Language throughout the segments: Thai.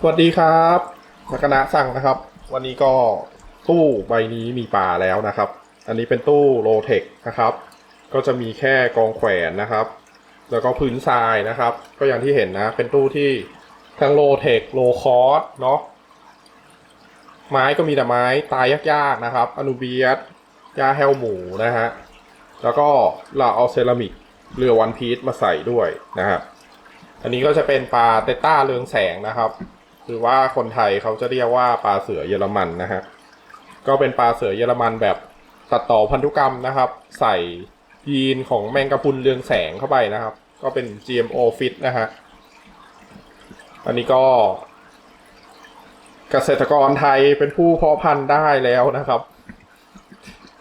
สวัสดีครับนักนะสั่งนะครับ วันนี้ก็ตู้ใบนี้มีปลาแล้วนะครับ อันนี้เป็นตู้โลเทคนะครับ ก็จะมีแค่กองแขวนนะครับ แล้วก็พื้นทรายนะครับ ก็อย่างที่เห็นนะ เป็นตู้ที่ทั้งโลเทคโลคอสเนาะไม้ก็มีแต่ไม้ตายยากๆนะครับ อนูเบียสยาแฮลหมูนะฮะแล้วก็เราเอาเซรามิกเรือวันพีชมาใส่ด้วยนะครับอันนี้ก็จะเป็นปลาเตต้าเรืองแสงนะครับ รือว่าคนไทยเขาจะเรียกว่าปลาเสือเยอรมันนะฮะก็เป็นปลาเสือเยอรมันแบบตัดต่อพันธุกรรมนะครับ ใส่ยีนของแมงกะพรุนเรืองแสงเข้าไปนะครับ ก็เป็น GMO fit นะฮะอันนี้ก็เกษตรกรไทยเป็นผู้เพาะพันธุ์ได้แล้วนะครับ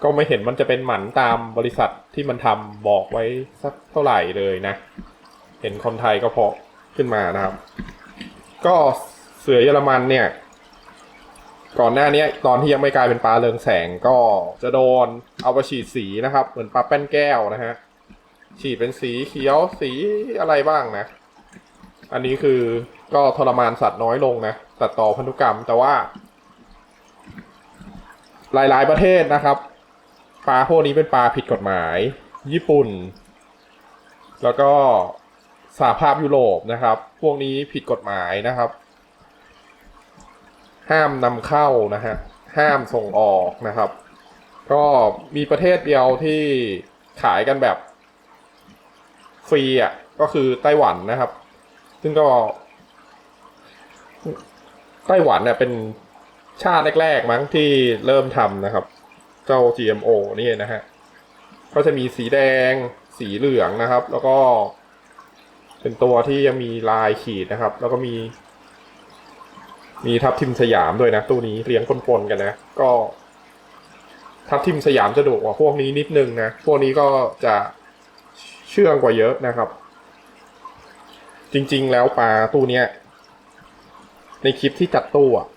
ก็ไม่เห็นมันจะเป็นหมันตามบริษัทที่มันทำบอกไว้สักเท่าไหร่เลยนะ เห็นคนไทยก็เพาะขึ้นมานะครับ ก็ สือเยอรมันเนี่ย ก่อนหน้านี้ตอนที่ยังไม่กลายเป็นปลาเรืองแสงก็จะโดนเอาไปฉีดสีนะครับ เหมือนปลาแป้นแก้วนะฮะ ฉีดเป็นสีเขียวสีอะไรบ้างนะ อันนี้คือก็ทรมานสัตว์น้อยลงนะตัดต่อพันธุกรรมแต่ว่า หลาย ๆ ประเทศนะครับปลาพวกนี้เป็นปลาผิดกฎหมาย ญี่ปุ่น แล้วก็สหภาพยุโรปนะครับ พวกนี้ผิดกฎหมายนะครับ ห้ามนำเข้านะฮะห้ามส่งออกนะครับ ก็มีประเทศเดียวที่ขายกันแบบฟรีอะก็คือไต้หวันนะครับ ซึ่งก็ ไต้หวันเนี่ยเป็นชาติแรกๆมั้งที่เริ่มทำนะครับ เจ้า GMO นี่นะฮะก็จะมีสีแดง สีเหลืองนะครับ แล้วก็ เป็นตัวที่ยังมีลายขีดนะครับ แล้วก็มี มีทับทิมสยามด้วยนะตู้นี้เลี้ยงปนๆกันนะ ก็ ทับทิมสยามจะดุกว่าพวกนี้นิดนึงนะ พวกนี้ก็จะเชื่องกว่าเยอะนะครับ จริงๆแล้วปลาตู้เนี้ย ในคลิปที่จัดตู้อะ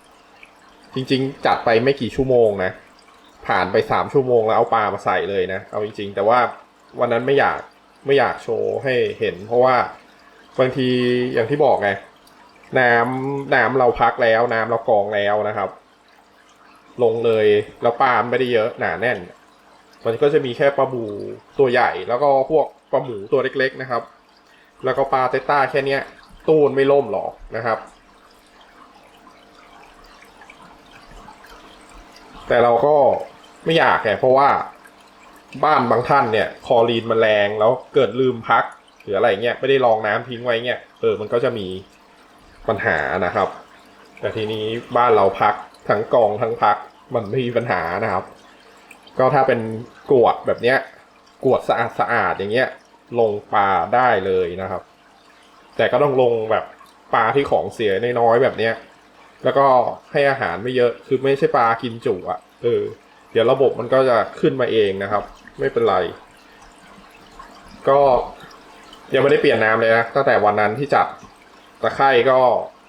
จริง ๆ จัดไปไม่กี่ชั่วโมงนะ ผ่านไปสามชั่วโมงแล้วเอาปลามาใส่เลยนะ เอาจริง ๆ แต่ว่าวันนั้นไม่อยากไม่อยากโชว์ให้เห็น เพราะว่าบางทีอย่างที่บอกไง น้ำน้ำเราพักแล้วน้ำเรากองแล้วนะครับ ลงเลยแล้วปลาไม่ได้เยอะหนาแน่น มันก็จะมีแค่ปลาบูตัวใหญ่ แล้วก็พวกปลาหมูตัวเล็ก ๆนะครับ แล้วก็ปลาเตต้าแค่เนี้ยตูนไม่ล่มหรอกนะครับ แต่เราก็ไม่อยากแกเพราะว่าบ้านบางท่านเนี่ย คอรีนมันแรงแล้วเกิดลืมพักหรืออะไรเงี้ยไม่ได้รองน้ำทิ้งไว้เงี้ยเออมันก็จะมี ปัญหานะครับ แต่ทีนี้บ้านเราพักทั้งกองทั้งพักมันไม่มีปัญหานะครับ ก็ถ้าเป็นกวดแบบเนี้ยกวดสะอาดสะอาดอย่างเงี้ย ลงปลาได้เลยนะครับ แต่ก็ต้องลงแบบปลาที่ของเสียน้อยๆแบบเนี้ยแล้วก็ให้อาหารไม่เยอะคือไม่ใช่ปลากินจุอะ่ะเออเดี๋ยวระบบมันก็จะขึ้นมาเองนะครับ ไม่เป็นไร ก็ยังไม่ได้เปลี่ยนน้ำเลยนะตั้งแต่วันนั้นที่จัด ตะไคร่ก็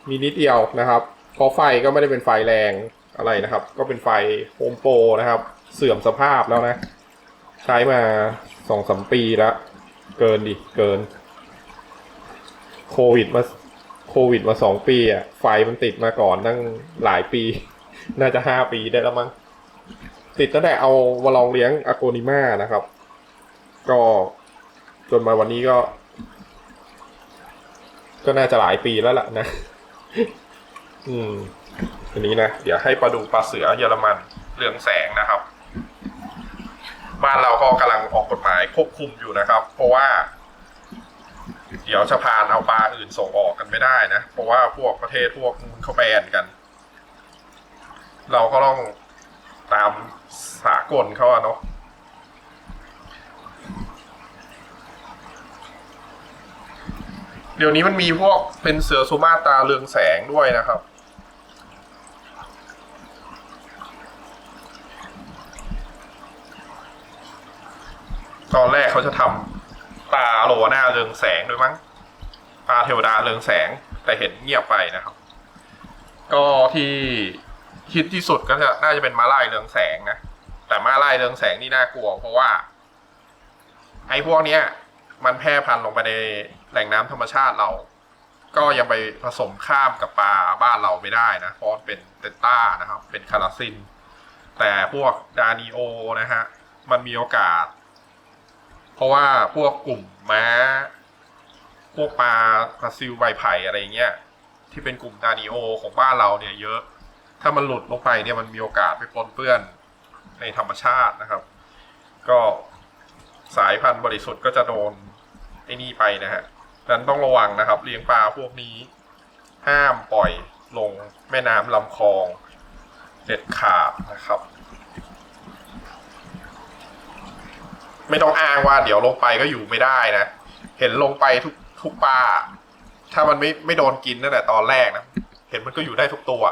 มีนิดเดียวนะครับเพราะไฟก็ไม่ได้เป็นไฟแรงอะไรนะครับ ก็เป็นไฟโฮมโปรนะครับ เสื่อมสภาพแล้วนะ ใช้มาสองสามปีแล้วเกินดิเกิน โควิดมาโควิดมาสองปีอะไฟมันติดมาก่อนตั้งหลายปี น่าจะห้าปีได้แล้วมั้งติดตั้งแต่เอาวาลองเลี้ยงอโกนิมานะครับ ก็จนมาวันนี้ก็ ก็น่าจะหลายปีแล้วล่ะนะ อืมอันนี้นะ เดี๋ยวให้ปลาดูปลาเสือเยอรมันเรืองแสงนะครับ บ้านเราก็กำลังออกกฎหมายควบคุมอยู่นะครับ เพราะว่า เดี๋ยวจะพานเอาปลาอื่นส่งออกกันไม่ได้นะ เพราะว่าพวกประเทศพวกนู้นเขาแบนกัน เราก็ต้องตามสากลเขาอะเนาะ ดี๋ยวนี้มันมีพวกเป็นเสือสุมาตราเรืองแสงด้วยนะครับ ตอนแรกเขาจะทำตาโลหน้าเรืองแสงด้วยมั้งตาเทวดาเรืองแสงแต่เห็นเงียบไปนะครับ ก็ที่ฮิตที่สุดก็จะน่าจะเป็นมาลายเรืองแสงนะแต่มาลายเรืองแสงนี่น่ากลัว เพราะว่าไอ้พวกเนี้ย มันแพร่พันธุ์ลงไปใน แหล่งน้ำธรรมชาติเรา ก็ยังไปผสมข้ามกับปลาบ้านเราไม่ได้นะเพราะเป็นเตนต้านะครับ เป็นคาราซิน แต่พวกดานิโอนะฮะมันมีโอกาส เพราะว่าพวกกลุ่มม้า พวกปลาปลาซิลใบไผ่อะไรเงี้ยที่เป็นกลุ่มดานิโอของบ้านเราเนี่ยเยอะ ถ้ามันหลุดลงไปเนี่ยมันมีโอกาสไปปนเปื้อนในธรรมชาตินะครับ ก็สายพันธุ์บริสุทธิ์ก็จะโดนไอ้นี่ไปนะฮะ นั้นต้องระวังนะครับ เลี้ยงปลาพวกนี้ ห้ามปล่อยลงแม่น้ำลำคลองเด็ดขาดนะครับ ไม่ต้องอ้างว่าเดี๋ยวลงไปก็อยู่ไม่ได้นะ เห็นลงไปทุกทุกปลาถ้ามันไม่ไม่โดนกินตั้งแต่ตอนแรกนะเห็นมันก็อยู่ได้ทุกตัว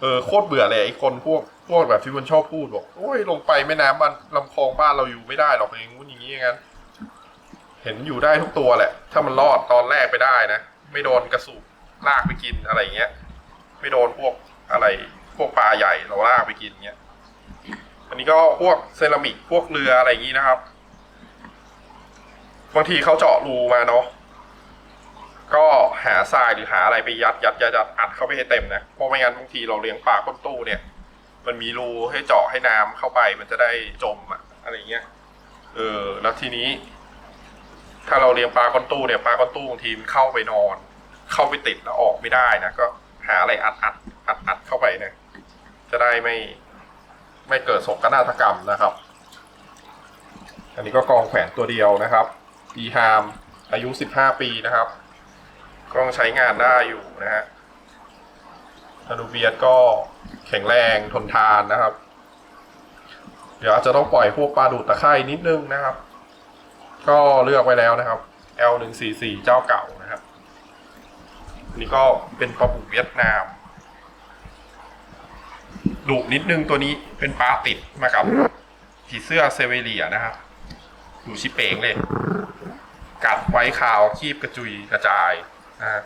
เออโคตรเบื่อเลยไอ้คนพวกพวกแบบที่มันชอบพูดบอกโอ้ยลงไปแม่น้ำมันลำคลองบ้านเราอยู่ไม่ได้หรอกอย่างงู้นอย่างนี้อย่างนั้น เห็นอยู่ได้ทุกตัวแหละ ถ้ามันรอดตอนแรกไปได้นะ ไม่โดนกระสุนลากไปกินอะไรเงี้ย ไม่โดนพวกอะไร พวกปลาใหญ่เราลากไปกินเงี้ย อันนี้ก็พวกเซรามิกพวกเรืออะไรอย่างนี้นะครับ บางทีเขาเจาะรูมาเนาะ ก็หาทรายหรือหาอะไรไปยัดยัดยัดยัดอัดเข้าไปให้เต็มนะ เพราะไม่งั้นบางทีเราเลี้ยงปลาก้นตู้เนี่ย มันมีรูให้เจาะให้น้ำเข้าไปมันจะได้จมอะอะไรเงี้ย เออ แล้วทีนี้ ถ้าเราเลี้ยงปลาก้อนตู้เนี่ยปลาก้อนตู้บางทีมันเข้าไปนอน เข้าไปติดแล้วออกไม่ได้นะก็หาอะไรอัดอัดอัดอัดเข้าไปนะจะได้ไม่ ไม่เกิดโศกนาฏกรรมนะครับ อันนี้ก็กองแขวนตัวเดียวนะครับดีฮามอายุ15ปีนะครับก็ยังใช้งานได้อยู่นะฮะอนูเบียสก็แข็งแรงทนทานนะครับ เดี๋ยวอาจจะต้องปล่อยพวกปลาดูดตะไคร่นิดนึงนะครับ ก็เลือกไว้แล้วนะครับ L 1 4 4 เจ้าเก่านะครับอันนี้ก็เป็นปลาบูเวียดนามดุนิดนึงตัวนี้เป็นปลาติดมากับผีเสื้อเซเวเลียนะครับดูชิเปงเลย กัดไว้ขาวคีบกระจุยกระจายนะฮะ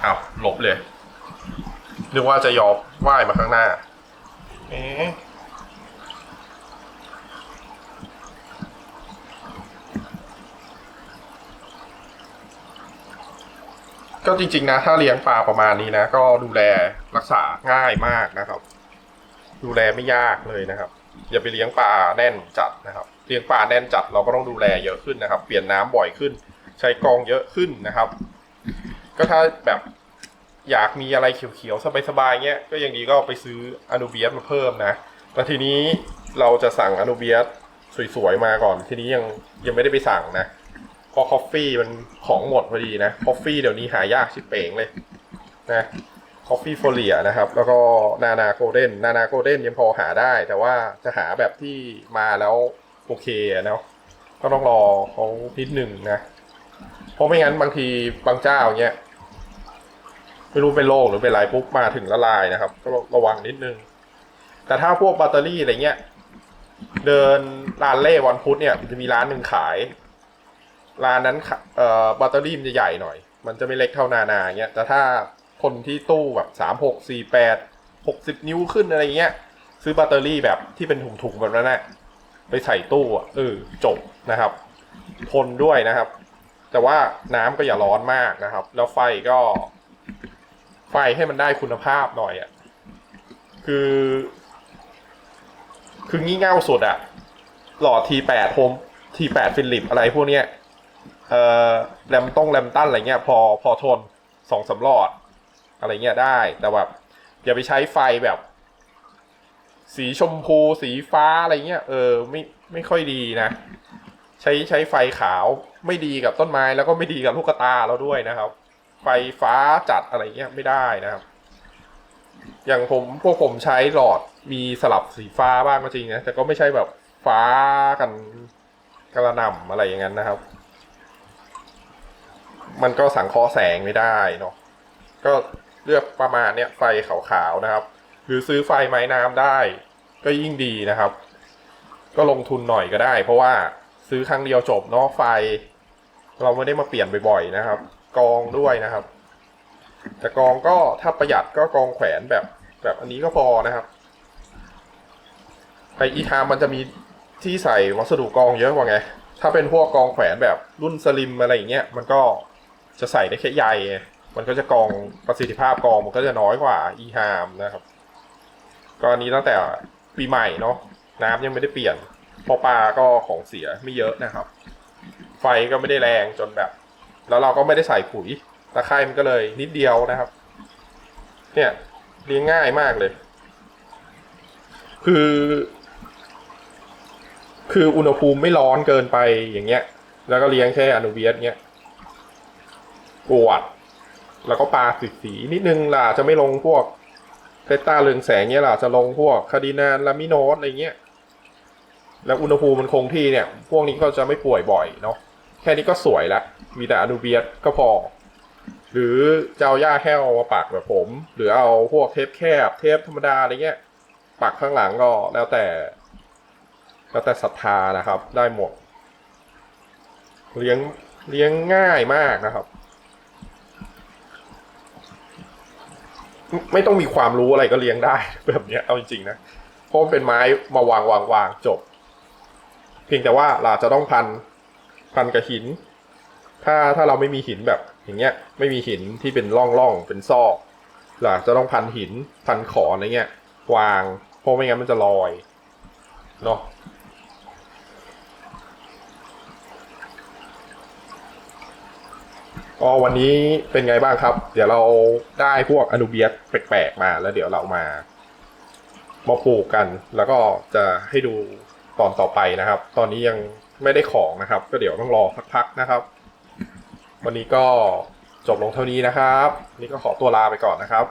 เอาวหลบเลยนึกว่าจะยอมว่ายมาข้างหน้า เอ๊ะ ก็จริง ๆ นะ ถ้าเลี้ยงปลาประมาณนี้นะ ก็ดูแลรักษาง่ายมากนะครับ ดูแลไม่ยากเลยนะครับ อย่าไปเลี้ยงปลาแน่นจัดนะครับ เลี้ยงปลาแน่นจัดเราก็ต้องดูแลเยอะขึ้นนะครับ เปลี่ยนน้ำบ่อยขึ้น ใช้กรองเยอะขึ้นนะครับ ก็ถ้าแบบอยากมีอะไรเขียวๆสบายๆเงี้ยก็ยังดีก็ไปซื้ออนูเบียสมาเพิ่มนะแต่ทีนี้เราจะสั่งอนูเบียสสวยๆมาก่อน ทีนี้ยังยังไม่ได้ไปสั่งนะ ราะคอฟฟี่มันของหมดพอดีนะคอฟฟี่เดี๋ยวนี้หายากชิบเปงเลยนะคอฟฟี่โฟเลียนะครับ แล้วก็นานาโกลเด้นนานาโกลเด้นยังพอหาได้ แต่ว่าจะหาแบบที่มาแล้วโอเคเนาะก็ต้องรอเขานิดหนึ่งนะ เพราะไม่งั้นบางทีบางเจ้าเนี้ยไม่รู้เป็นโรคหรือเป็นอะไรปุ๊บมาถึงละลายนะครับ ก็ระวังนิดนึง แต่ถ้าพวกแบตเตอรี่อะไรเงี้ย เดินร้านเล่วันพุธเนี่ยมันจะมีร้านหนึ่งขาย ร้านนั้นขะเอ่อแบตเตอรี่มันจะใหญ่หน่อย มันจะไม่เล็กเท่านานาเงี้ยแต่ถ้าคนที่ตู้แบบสามหกสี่แปดหกสิบนิ้วขึ้นอะไรเงี้ย ซื้อแบตเตอรี่แบบที่เป็นถุงๆแบบนั้นนะไปใส่ตู้อะเออจบนะครับ ทนด้วยนะครับ แต่ว่าน้ำก็อย่าร้อนมากนะครับ แล้วไฟก็ ไฟให้มันได้คุณภาพหน่อยอะคือ คืองี่เง่าสุดอะหลอด T8 โฮม T8 ฟิลิปอะไรพวกเนี้ย เอ่อแรมต้องแรมตันอะไรเงี้ยพอพอทนสองสามหลอด อะไรเงี้ยได้ แต่แบบอย่าไปใช้ไฟแบบ สีชมพูสีฟ้าอะไรเงี้ยเออไม่ไม่ค่อยดีนะ ใช้ใช้ไฟขาวไม่ดีกับต้นไม้แล้วก็ไม่ดีกับลูกตาเราด้วยนะครับ ไฟฟ้าจัดอะไรเงี้ยไม่ได้นะครับ อย่างผมพวกผมใช้หลอดมีสลับสีฟ้าบ้างก็จริงนะแต่ก็ไม่ใช่แบบฟ้ากันกระหน่ำอะไรอย่างนั้นนะครับ มันก็สังเคราะห์แสงไม่ได้เนาะก็เลือกประมาณเนี้ยไฟขาวๆนะครับ หรือซื้อไฟไม้น้ำได้ ก็ยิ่งดีนะครับ ก็ลงทุนหน่อยก็ได้ เพราะว่าซื้อครั้งเดียวจบเนาะไฟ เราไม่ได้มาเปลี่ยนบ่อยๆนะครับ กองด้วยนะครับ แต่กองก็ถ้าประหยัดก็กองแขวนแบบแบบอันนี้ก็พอนะครับไปอีทามมันจะมีที่ใส่วัสดุกองเยอะกว่าไง ถ้าเป็นพวกกองแขวนแบบรุ่นสลิมอะไรอย่างเงี้ยมันก็ จะใส่ได้แค่ใยไงมันก็จะกองประสิทธิภาพกองมันก็จะน้อยกว่าอีฮามนะครับก็อันนี้ตั้งแต่ปีใหม่เนาะน้ำยังไม่ได้เปลี่ยน พอปลาก็ของเสียไม่เยอะนะครับ ไฟก็ไม่ได้แรงจนแบบ แล้วเราก็ไม่ได้ใส่ปุ๋ยตะไคร่มันก็เลยนิดเดียวนะครับ เนี่ยเลี้ยงง่ายมากเลย คือ คืออุณหภูมิไม่ร้อนเกินไปอย่างเงี้ย แล้วก็เลี้ยงแค่อนุเบียสเงี้ย กวด แล้วก็ปลาสีสีนิดนึงล่ะจะไม่ลงพวกเทต้าเรืองแสงเงี้ยล่ะจะลงพวกคาดินานลามิโนสอะไรเงี้ยแล้วอุณหภูมิมันคงที่เนี่ย พวกนี้ก็จะไม่ป่วยบ่อยเนาะแค่นี้ก็สวยละมีแต่อนุเบียสก็พอ หรือจะเอาหญ้าแห้วมาปักแบบผม หรือเอาพวกเทปแคบ เทปธรรมดาอะไรเงี้ย ปักข้างหลังก็แล้วแต่ แล้วแต่ศรัทธานะครับ ได้หมด เลี้ยงเลี้ยงง่ายมากนะครับ ไม่ไม่ต้องมีความรู้อะไรก็เลี้ยงได้ แบบเนี้ยเอาจริงๆนะเพราะเป็นไม้มาวางวางวางจบ เพียงแต่ว่าเราจะต้องพันพันกับหิน ถ้าถ้าเราไม่มีหินแบบ อย่างเงี้ย ไม่มีหินที่เป็นร่องร่องเป็นซอกเราจะต้องพันหินพันขอนอะไรเงี้ย วางเพราะไม่งั้นมันจะลอยเนาะ ก็วันนี้เป็นไงบ้างครับ เดี๋ยวเราได้พวกอนุเบียสแปลกๆมาแล้วเดี๋ยวเรามามาปลูกกัน แล้วก็จะให้ดูตอนต่อไปนะครับ ตอนนี้ยังไม่ได้ของนะครับ ก็เดี๋ยวต้องรอสักพักนะครับ วันนี้ก็จบลงเท่านี้นะครับ นี่ก็ขอตัวลาไปก่อนนะครับ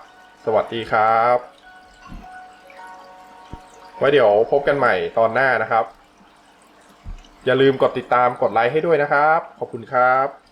สวัสดีครับ ไว้เดี๋ยวพบกันใหม่ตอนหน้านะครับ อย่าลืมกดติดตามกดไลค์ให้ด้วยนะครับ ขอบคุณครับ